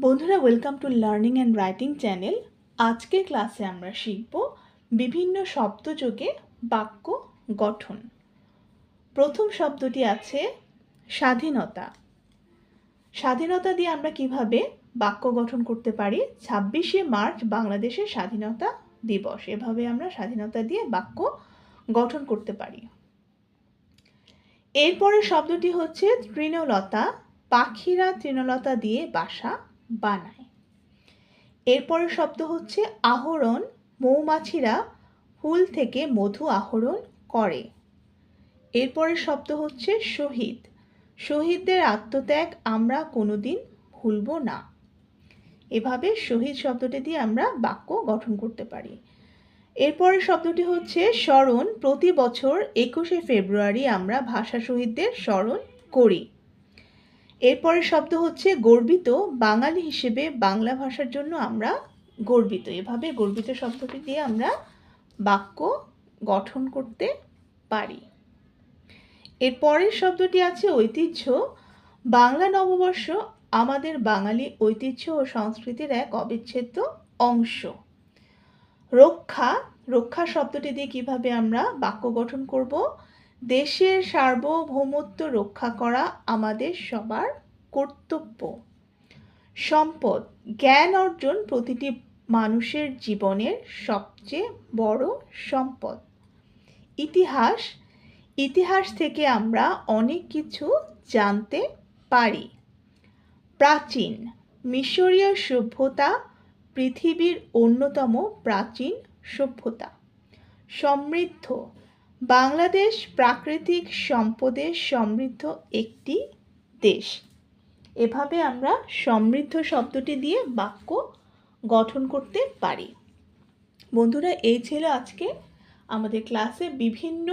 বন্ধুরা welcome to learning and writing channel আজকের ক্লাসে আমরা শিখব বিভিন্ন শব্দযোগে বাক্য গঠন। প্রথম শব্দটি আছে স্বাধীনতা। স্বাধীনতা দিয়ে আমরা কীভাবে বাক্য গঠন করতে পারি? ছাব্বিশে মার্চ বাংলাদেশের স্বাধীনতা দিবস। এভাবে আমরা স্বাধীনতা দিয়ে বাক্য গঠন করতে পারি। এরপরের শব্দটি হচ্ছে তৃণলতা। পাখিরা তৃণলতা দিয়ে বাসা বানায়। এরপরের শব্দ হচ্ছে আহরণ। মৌমাছিরা ফুল থেকে মধু আহরণ করে। এরপরের শব্দ হচ্ছে শহীদ। শহীদদের আত্মত্যাগ আমরা কোনোদিন ভুলব না। এভাবে শহীদ শব্দটি দিয়ে আমরা বাক্য গঠন করতে পারি। এরপরের শব্দটি হচ্ছে স্মরণ। প্রতি বছর একুশে ফেব্রুয়ারি আমরা ভাষা শহীদদের স্মরণ করি। এরপরের শব্দ হচ্ছে গর্বিত। বাঙালি হিসেবে বাংলা ভাষার জন্য আমরা গর্বিত। এভাবে গর্বিত শব্দটি দিয়ে আমরা বাক্য গঠন করতে পারি। এর পরের শব্দটি আছে ঐতিহ্য। বাংলা নববর্ষ আমাদের বাঙালি ঐতিহ্য ও সংস্কৃতির এক অবিচ্ছেদ্য অংশ। রক্ষা রক্ষা শব্দটি দিয়ে কীভাবে আমরা বাক্য গঠন করব দেশের সার্বভৌমত্ব রক্ষা করা আমাদের সবার কর্তব্য। সম্পদ, জ্ঞান অর্জন প্রতিটি মানুষের জীবনের সবচেয়ে বড় সম্পদ। ইতিহাস ইতিহাস থেকে আমরা অনেক কিছু জানতে পারি। প্রাচীন, মিশরীয় সভ্যতা পৃথিবীর অন্যতম প্রাচীন সভ্যতা। সমৃদ্ধ বাংলাদেশ প্রাকৃতিক সম্পদে সমৃদ্ধ একটি দেশ। এভাবে আমরা সমৃদ্ধ শব্দটি দিয়ে বাক্য গঠন করতে পারি। বন্ধুরা, এই ছিল আজকে আমাদের ক্লাসে বিভিন্ন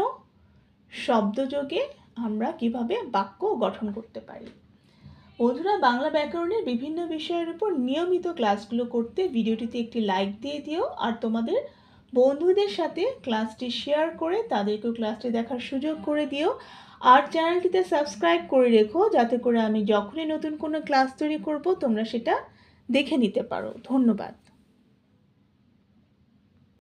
শব্দযোগে আমরা কীভাবে বাক্য গঠন করতে পারি। বন্ধুরা, বাংলা ব্যাকরণের বিভিন্ন বিষয়ের উপর নিয়মিত ক্লাসগুলো করতে ভিডিওটিতে একটি লাইক দিয়ে দিও, আর তোমাদের বন্ধুদের সাথে ক্লাসটি শেয়ার করে তাদেরকেও ক্লাসটি দেখার সুযোগ করে দিও। আর চ্যানেলটিতে সাবস্ক্রাইব করে রেখো, যাতে করে আমি যখনই নতুন কোনো ক্লাস তৈরি করব, তোমরা সেটা দেখে নিতে পারো। ধন্যবাদ।